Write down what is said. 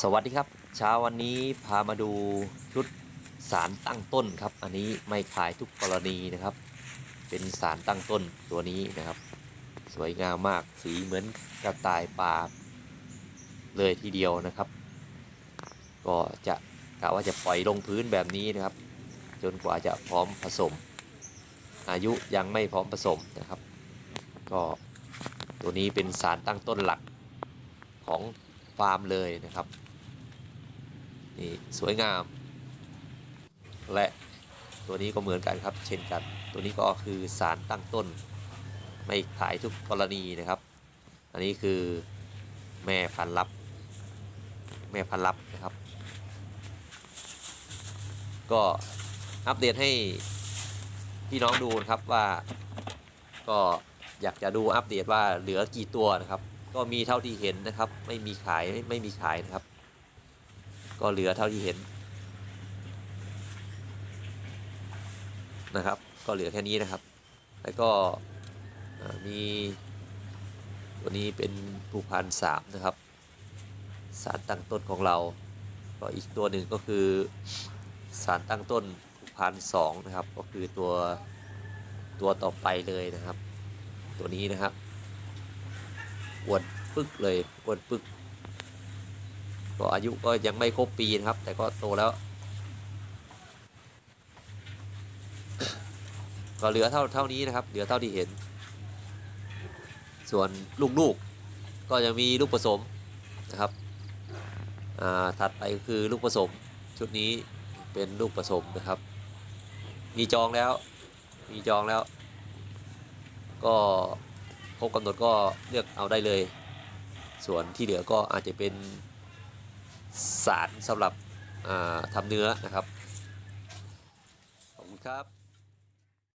สวัสดีครับ เช้าวันนี้พามาดูชุดสารตั้งต้นครับ อันนี้ไม่ขายทุกกรณีนะครับ เป็นสารตั้งต้นตัวนี้นะครับ สวยงามมากสีเหมือนกระต่ายป่าเลยทีเดียวนะครับ ก็จะกะว่าจะปล่อยลงพื้นแบบนี้นะครับ จนกว่าจะพร้อมผสม อายุยังไม่พร้อมผสมนะครับ ก็ตัวนี้เป็นสารตั้งต้นหลักของ ฟาร์มเลยนะครับนี่สวยงาม และตัวนี้ก็เหมือนกันครับ เช่นกัน ตัวนี้ก็คือสารตั้งต้น ไม่ขายทุกกรณีนะครับ อันนี้คือแม่พันธุ์ลับ แม่พันธุ์ลับนะครับ ก็อัปเดตให้พี่น้องดูนะครับว่าก็อยากจะดูอัปเดตว่าเหลือกี่ตัวนะครับ ก็มีเท่าที่เห็นนะครับ ไม่มีขายไม่ไม่มีขายนะครับ ก็เหลือเท่าที่เห็นนะครับ ก็เหลือแค่นี้นะครับ แล้วก็มีตัวนี้เป็นภูกพานสามนะครับ สารตั้งต้นของเรา ก็อีกตัวหนึ่งก็คือสารตั้งต้นภูกพานสองนะครับ ก็คือตัวตัวต่อไปเลยนะครับ ตัวนี้นะครับ อวนปึกเลยอวนปึก ก็อายุก็ยังไม่ครบปีนะครับ แต่ก็โตแล้ว ก็เหลือเท่าเท่านี้นะครับ เหลือเท่าที่เห็น ส่วนลูกๆก็ยังมีลูกผสมนะครับอ่าถัดไปคือลูกผสมชุดนี้เป็นลูกผสมนะครับ มีจองแล้ว มีจองแล้ว ก็ รบกำหนดก็เลือกเอาได้เลย ส่วนที่เหลือก็อาจจะเป็นสารสำหรับทำเนื้อนะครับ ขอบคุณครับ